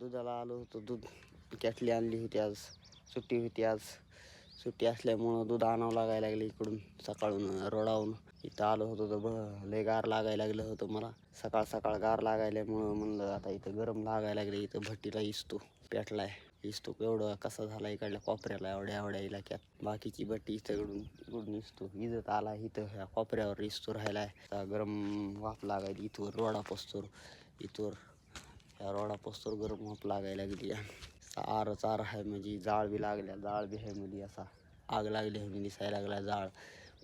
दुधाला आलो होतो दूध कॅटली आणली होती आज. सुट्टी होती आज. सुट्टी असल्यामुळं दूध आणावं लागायला लागलं इकडून सकाळून रोडावून इथं आलो होतो तर ब लय गार लागायला लागलं होतं मला. सकाळ सकाळ गार लागायल्यामुळं म्हणलं आता इथं गरम लागायला लागले इथं भट्टीला इसतो पेटलाय इसतो एवढं कसा झाला इकडल्या कोपऱ्याला एवढ्या एवढ्या इलाक्यात. बाकीची भट्टी इथं इकडून इसतो इजत. आला इथं ह्या कोपऱ्यावर इसतो राहिलाय. गरम वाफ लागायला इथवर रोडा पोस्तोर इथवर या रोडा पोस्तोर गरम वाफ लागायला लागली आर चार आहे म्हणजे जाळ बी लागल्या जाळ बी आहे मुली असा. आग लागली आहे म्हणजे दिसायला लागला जाळ.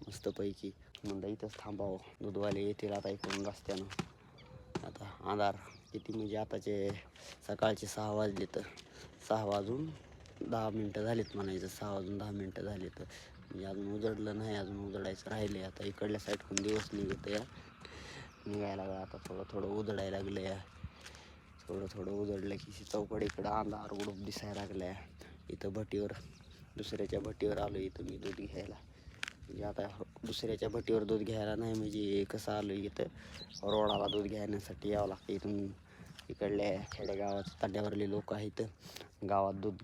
मस्तपैकी म्हणलं इथंच थांबावं. दूधवाले येतील आता इकडून रस्त्यानं. आता आधार किती म्हणजे आताचे सकाळचे सहा वाजले तर सहा वाजून दहा मिनटं झालीत म्हणायचं. सहा वाजून दहा मिनटं झाली तर म्हणजे अजून उजडलं नाही अजून उजडायचं राहिले आता इकडल्या साईडकडून दिवस निघत या निघायला लागला आता थोडं थोडं उजडायला लागलं या थोडं थोडं उजडलं की चौकडीकडं अंधार उडूप दिसायला लागलाय. इथं भटीवर दुसऱ्याच्या भटीवर आलो इथं मी दूध घ्यायला. म्हणजे आता दुसऱ्याच्या भटीवर दूध घ्यायला नाही म्हणजे कसं आलो इथं? रोडाला दूध घेण्यासाठी यावं लागतं. इथून इकडल्या खेडेगावात तांड्यावरले लोक आहेत गावात दूध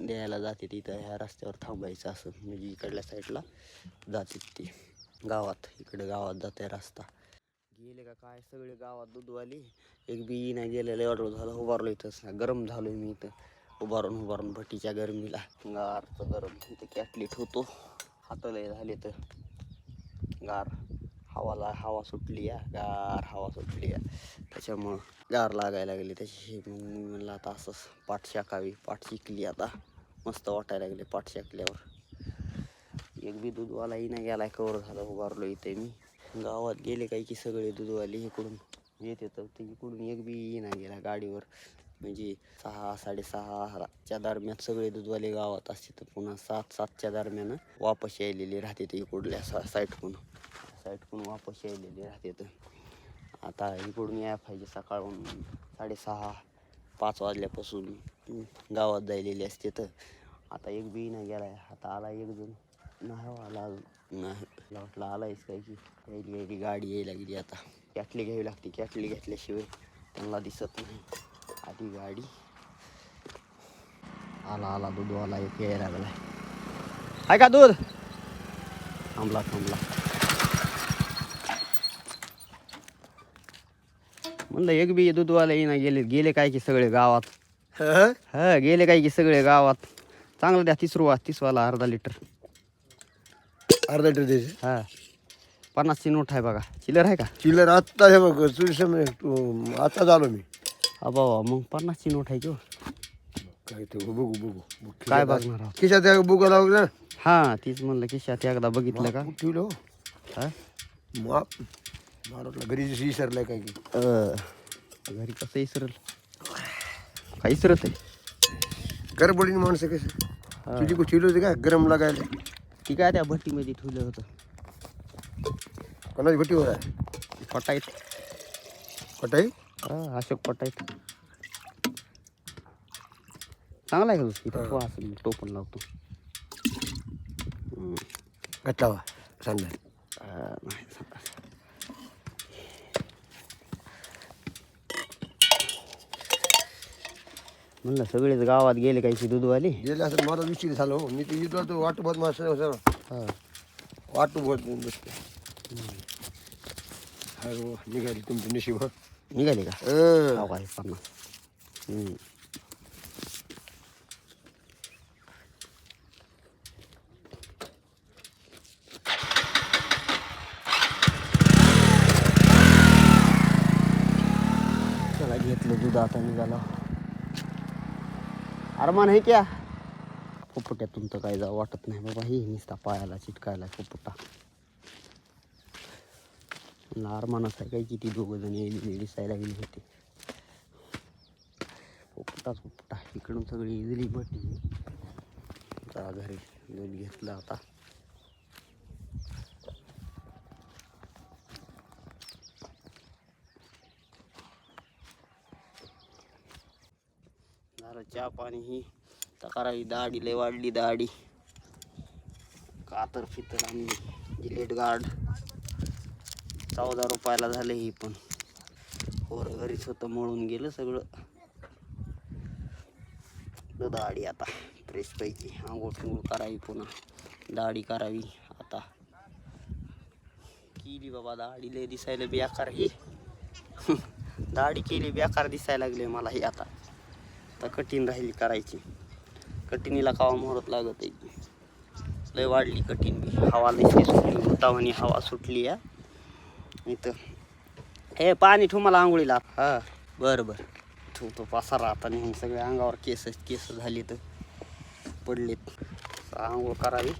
द्यायला जाते तिथं ह्या रस्त्यावर थांबायचं असं म्हणजे इकडल्या साईडला जाते ती. गावात इकडं गावात जाते रस्ता. गेले का काय? सगळे गावात दूधवाली. एक बी नाही गेलेलं एवढं झालं उभारलो इथंच. ना गरम झालोय मी इथं. उभारून उभारून भट्टीच्या गरमीला. गारचं गरम इथं कॅटली ठेवतो हाताला झाले तर. गार. हवाला हवा सुटली आहे गार हवा सुटली आहे त्याच्यामुळं गार लागायला लागली त्याची मग मी म्हणलं आता असंच पाठ शाकावी. पाठ शिकली आता. मस्त वाटायला लागले पाठ शाकल्यावर. एक बी दूधवालाही नाही गेलाय कवर झालं उभारलो इथे मी. गावात गेले काही की सगळे दूधवाले इकडून येत येतं ते इकडून एक बी नाही गेला गाडीवर. म्हणजे सहा साडेसहाच्या दरम्यान सगळे दूधवाले गावात असते तर पुन्हा सात सातच्या दरम्यान वापस यायलेले राहते ते इकडल्या सा साईडकडून साईडकडून वापस यायलेले राहते तर आता इकडून यायला पाहिजे सकाळून साडेसहा पाच वाजल्यापासून गावात जायलेली असते तर. आता एक बी नाही गेला आता आला एक जण. नाही आला अजून. नाही वाटलं आलायच काय की यायली यायली गाडी यायला गेली आता. कॅटली घ्यावी लागते कॅटली घेतल्याशिवाय त्यांना दिसत नाही. आधी गाडी. आला आला दूधवाला एक यायला लागलाय. आहे का दूध? थांबला थांबला. म्हणलं एक बी दूधवाला येईना गेले गेले काय की सगळे गावात? हा? गेले काय की सगळे गावात? चांगलं द्या तीस रुपया तीसवाला अर्धा लिटर अर्धा लिटर द्यायचे हा. पन्नासची नोट आहे बघा. चिल्लर आहे का? चिल्लर आत्ता हे बघ तुझ्या समोर तू आत्ताच आलो मी. बाबा मग पन्नासची नोट आहे की हो. काय ते बघू बघू बघू. काय बघणार आहोत? खिशात त्या बुका लावू ना हा तीच म्हणलं की एकदा बघितलं का? ठेवलं हो? हा? माप? मला वाटलं घरी जशी विसरलाय काय की. अं, घरी कसं इसरल? काय इसरत आहे गडबडीने माणसं कसं तुझी कुठे ठेवलं होते का? गरम लागायला? ती काय त्या भट्टीमध्ये ठेवलं होतं. कोणाची भट्टीवर आहे पटाईत. कटाई हा अशोक पटाईत. चांगला आहे? इथं असं टोपण लावतो. घातला वा सांगा अं, नाही सांगा. म्हणलं सगळेच गावात गेले काही दूधवाले. गेले असं मला विचार झालं हो. मी ते येतो तो वाटू बघ माझं हा. वाटू बघ बसतो. हो निघाली तुमची नशीब. निघाले का? आहे पन्नास. चला घेतलं दूध आता निघाला. अरमान आहे क्या? पोपट्यातून तर काय जावं वाटत नाही बाबा. हे निसता पायाला चिटकायला फुफुटा अरमानच आहे काय किती दोघं जण येईल दिसायला गेली होती. पोपटाच पोपटा इकडून सगळी इजली बटी जरा घरी दूध घेतलं आता. झालं चहा पाणी ही. तकारावी दाढी लय वाढली दाढी. कातर फितर आणि जिलेट गार्ड. चौदा रुपयाला झाले ही पण. पोर घरीच होतं मळून गेलं सगळं. दाढी आता फ्रेशपैकी आंघोळ फिंगोळ करावी पुन्हा. दाढी करावी आता. केली बाबा दाढी लय दिसायला बेकार ही. दाढी केली बेकार दिसायला लागले मला ही आता. आता कठीण राहिली करायची. कठीणीला कावा मोहरत लागत आहे. लय वाढली कठीण बी. हवा लई सुटली भूतावानी हवा सुटली या. इथं. हे पाणी ठेव मला आंघोळीला. हा. बरं बरं. ठेवतो पासारा आता नेहमी. सगळे अंगावर केस केस झाली तर पडलेत. आंघोळ करावी.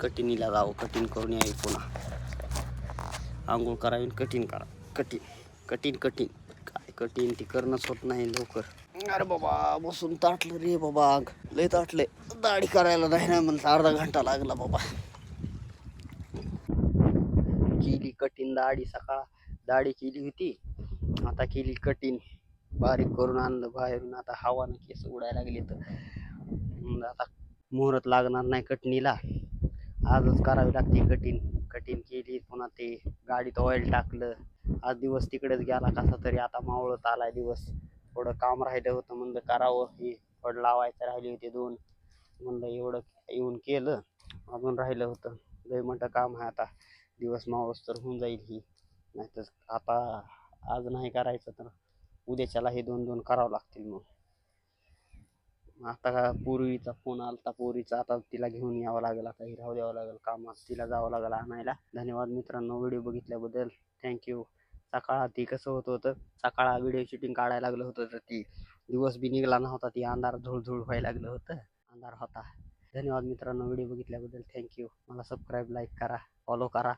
कठीणीला जावं कठीण करून यावी पुन्हा. आंघोळ करावी कठीण करा. कठीण. कठीण कठीण. काय कठीण ती करणंच होत नाही लवकर. अरे बाबा बसून ताटलं रे बाबा. लय ताटले. दाढी करायला नाही ना म्हणलं अर्धा घंटा लागला बाबा. केली कठीण दाढी सकाळ. दाढी केली होती. आता केली कठीण. बारीक करून आणलं बाहेरून. आता हवानं केस उडायला लागले तर. आता मुहूर्त लागणार नाही कटणीला. आजच करावी लागते कठीण. कठीण केली पुन्हा ते. गाडीत ऑइल टाकलं. आज दिवस तिकडेच गेला कसा तरी. आता मावळत आलाय दिवस. थोडं काम राहिलं होतं म्हणलं करावं. हे फड लावायचं राहिले होते दोन. म्हणलं एवढं येऊन केलं अजून राहिलं होतं. लय मोठं काम आहे आता. दिवस मावस तर होऊन जाईल ही. नाहीतर आता आज नाही करायचं तर उद्याच्याला हे दोन दोन करावं लागतील मग. आता पूर्वीचा फोन आलता पूर्वीचा. आता तिला घेऊन यावं लागेल आता ही राहू द्यावं लागेल कामात तिला जावं लागेल आणायला. धन्यवाद मित्रांनो व्हिडिओ बघितल्याबद्दल. थँक्यू. सकाळ ती कसं होत होतं सकाळ व्हिडिओ शूटिंग काढायला लागलं होतं तर ती दिवस बी निघाला नव्हता ती अंधार धुळधुळ व्हायला लागलं होतं अंधार होता. धन्यवाद मित्रांनो व्हिडिओ बघितल्याबद्दल थँक्यू मला सबस्क्राईब लाईक करा फॉलो करा.